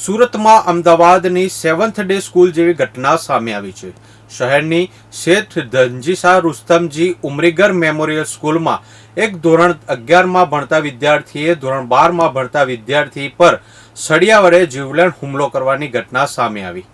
સુરતમાં અમદાવાદની seventh day school જેવી ઘટના સામે આવી છે. શહેરની શેઠ ધનજીસા રુસ્તમજી ઉમરીગર મેમોરિયલ સ્કૂલમાં એક ધોરણ અગિયારમાં ભણતા વિદ્યાર્થીએ ધોરણ બારમાં ભણતા વિદ્યાર્થી પર સળિયા વડે જીવલેણ હુમલો કરવાની ઘટના સામે આવી.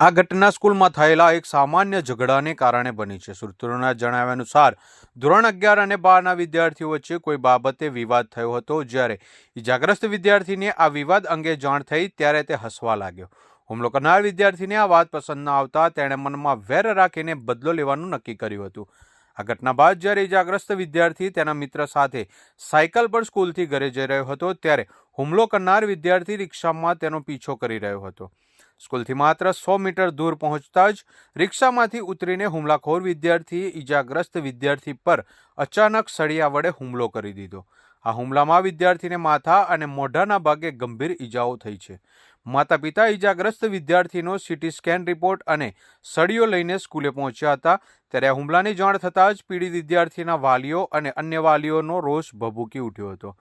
આ ઘટના સ્કૂલમાં થયેલા એક સામાન્ય ઝઘડાને કારણે બની છે. સૂત્રોના જણાવ્યા અનુસાર, ધોરણ અગિયાર અને બારના વિદ્યાર્થીઓ વચ્ચે કોઈ બાબતે વિવાદ થયો હતો. જ્યારે ઇજાગ્રસ્ત વિદ્યાર્થીને આ વિવાદ અંગે જાણ થઈ, ત્યારે તે હસવા લાગ્યો. હુમલો કરનાર વિદ્યાર્થીને આ વાત પસંદ ન આવતા, તેણે મનમાં વેર રાખીને બદલો લેવાનું નક્કી કર્યું હતું. આ ઘટના બાદ જ્યારે ઇજાગ્રસ્ત વિદ્યાર્થી તેના મિત્ર સાથે સાયકલ પર સ્કૂલથી ઘરે જઈ રહ્યો હતો, ત્યારે હુમલો કરનાર વિદ્યાર્થી રિક્ષામાં તેનો પીછો કરી રહ્યો હતો. સ્કૂલથી માત્ર સો મીટર દૂર પહોંચતા જ રિક્ષામાંથી ઉતરીને હુમલાખોર વિદ્યાર્થીએ ઇજાગ્રસ્ત વિદ્યાર્થી પર અચાનક સળિયા વડે હુમલો કરી દીધો. આ હુમલામાં વિદ્યાર્થીને માથા અને મોઢાના ભાગે ગંભીર ઈજાઓ થઈ છે. માતા પિતા ઇજાગ્રસ્ત વિદ્યાર્થીનો સીટી સ્કેન રિપોર્ટ અને સળીઓ લઈને સ્કૂલે પહોંચ્યા હતા. ત્યારે આ હુમલાની જાણ થતાં જ પીડિત વિદ્યાર્થીના વાલીઓ અને અન્ય વાલીઓનો રોષ ભભૂકી ઉઠ્યો હતો.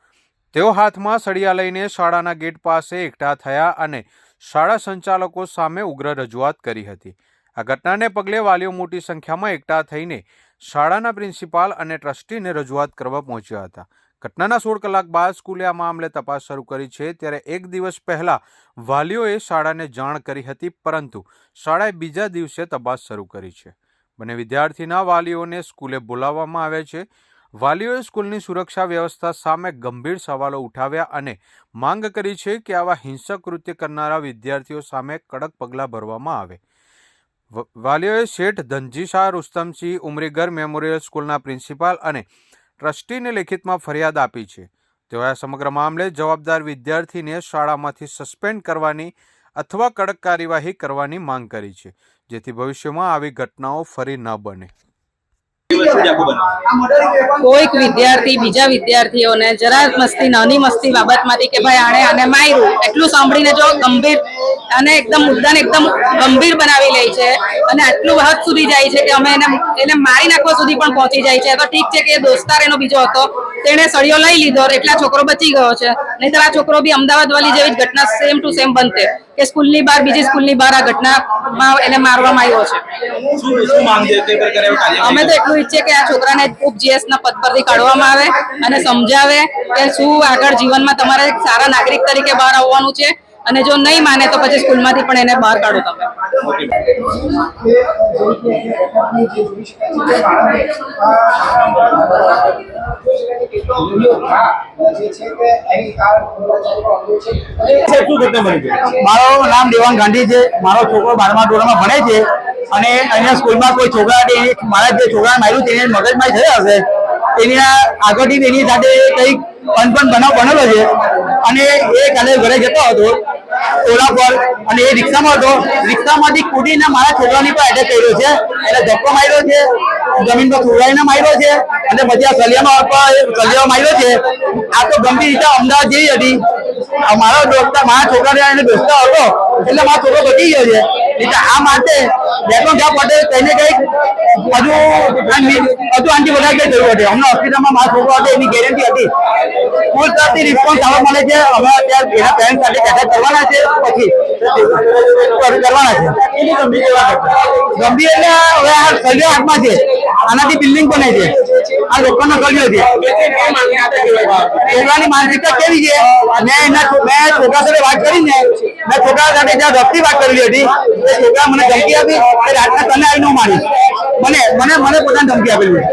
તેઓ હાથમાં સળિયા લઈને શાળાના ગેટ પાસે એકઠા થયા અને શાળા સંચાલકો સામે ઉગ્ર રજૂઆત કરી હતી. આ ઘટનાને પગલે વાલીઓ મોટી સંખ્યામાં એકઠા થઈને શાળાના પ્રિન્સિપાલ અને ટ્રસ્ટીને રજૂઆત કરવા પહોંચ્યા હતા. ઘટનાના સોળ કલાક બાદ સ્કૂલે આ મામલે તપાસ શરૂ કરી છે, ત્યારે એક દિવસ પહેલા વાલીઓએ શાળાને જાણ કરી હતી, પરંતુ શાળાએ બીજા દિવસે તપાસ શરૂ કરી છે. બંને વિદ્યાર્થીના વાલીઓને સ્કૂલે બોલાવવામાં આવ્યા છે. વાલીઓએ સ્કૂલની સુરક્ષા વ્યવસ્થા સામે ગંભીર સવાલો ઉઠાવ્યા અને માંગ કરી છે કે આવા હિંસક કૃત્ય કરનારા વિદ્યાર્થીઓ સામે કડક પગલાં ભરવામાં આવે. વાલીઓએ શેઠ ધનજીશાહ રુસ્તમસિંહ ઉમરીગર મેમોરિયલ સ્કૂલના પ્રિન્સિપાલ અને ટ્રસ્ટીને લેખિતમાં ફરિયાદ આપી છે. તેઓએ આ સમગ્ર મામલે જવાબદાર વિદ્યાર્થીને શાળામાંથી સસ્પેન્ડ કરવાની અથવા કડક કાર્યવાહી કરવાની માંગ કરી છે, જેથી ભવિષ્યમાં આવી ઘટનાઓ ફરી ન બને. કોઈક વિદ્યાર્થી, બીજા વિદ્યાર્થીઓને જરા મસ્તી, નાની મસ્તી બાબતમાંથી કે ભાઈ આણે આને માર્યું, એટલું સાંભળીને જો ગંભીર અને એકદમ મુદ્દાને એકદમ ગંભીર બનાવી લે છે. અને આટલું હદ સુધી જાય છે કે અમે એને એને મારી નાખવા સુધી પણ પહોંચી જાય છે. તો ઠીક છે કે એ દોસ્તાર એનો બીજો હતો. તેણે સળિયો લઈ લીધો એટલે છોકરો બચી ગયો છે. નહીતર આ છોકરો બી અમદાવાદ વાલી જેવી ઘટના સેમ ટુ સેમ બનતે કે સ્કૂલની બહાર બીજી સ્કૂલની બહાર આ ઘટનામાં એને મારવામાં આવ્યો છે. તે અમે તો એટલું ઈચ્છીએ કે આ છોકરાને ઉપ જીએસ ના પદ પરથી કાઢવામાં આવે અને સમજાવે કે શું આગળ જીવનમાં તમારે એક સારા નાગરિક તરીકે બહાર આવવાનું છે. અને જો નહીં માને તો પછી સ્કૂલમાંથી પણ એને બહાર કાઢો તમે. મારું નામ દેવાંગ ગાંધી છે. મારો છોકરો બારમા ધોરણમાં ભણે છે અને અહીંયા સ્કૂલમાં કોઈ છોકરા મારા જે છોકરાને માર્યું તેને મગજમારી થઈ હશે. એની આગળથી એની સાથે કંઈક અનપણ બનાવ બનેલો છે. અને એ કાલે ઘરે જતો હતો, ઓલા પર, અને એ રિક્ષામાં હતો. રિક્ષામાંથી કૂદીને મારા છોકરાની પર એટેક કર્યો છે. એટલે ધક્કો માર્યો છે. જમીન પર સુરાઈને માર્યો છે. અને પછી આ સલિયામાં સલિયા માર્યો છે. આ તો ગંભીર રીતે અમદાવાદ જેવી હતી. મારા દોસ્ત મારા છોકરાને દોસ્તા હતો. એટલે મારો છોકરો બચી ગયો છે. આ માટે બેઠો જ્યાં માટે તેને કંઈક હજુ હજુ આનથી વધારે કઈ જરૂર હતી હમણાં હોસ્પિટલમાં મારો છોકરો હતો, એની ગેરંટી હતી. સ્કૂલ તરફથી રિસ્પોન્સ આવવા મળે છે? અમે અત્યારે એના પેરેન્ટ સાથે ચર્ચા કરવાના છે પછી. કરવાના છે. ગંભીર એટલે હવે આ સળિયો હાથમાં છે. આનાથી બિલ્ડિંગ બને છે. આ લોકોનો સળિયો છે. છોકરાની માનસિકતા કેવી છે? મેં એના મેં છોકરા સાથે વાત કરીને મેં છોકરા સાથે જ્યાં રફતી વાત કરેલી હતી. એ છોકરા મને ધમકી આપી. રાતના તને આવીને હું મારીશ. મને મને મને પોતાને ધમકી આપેલી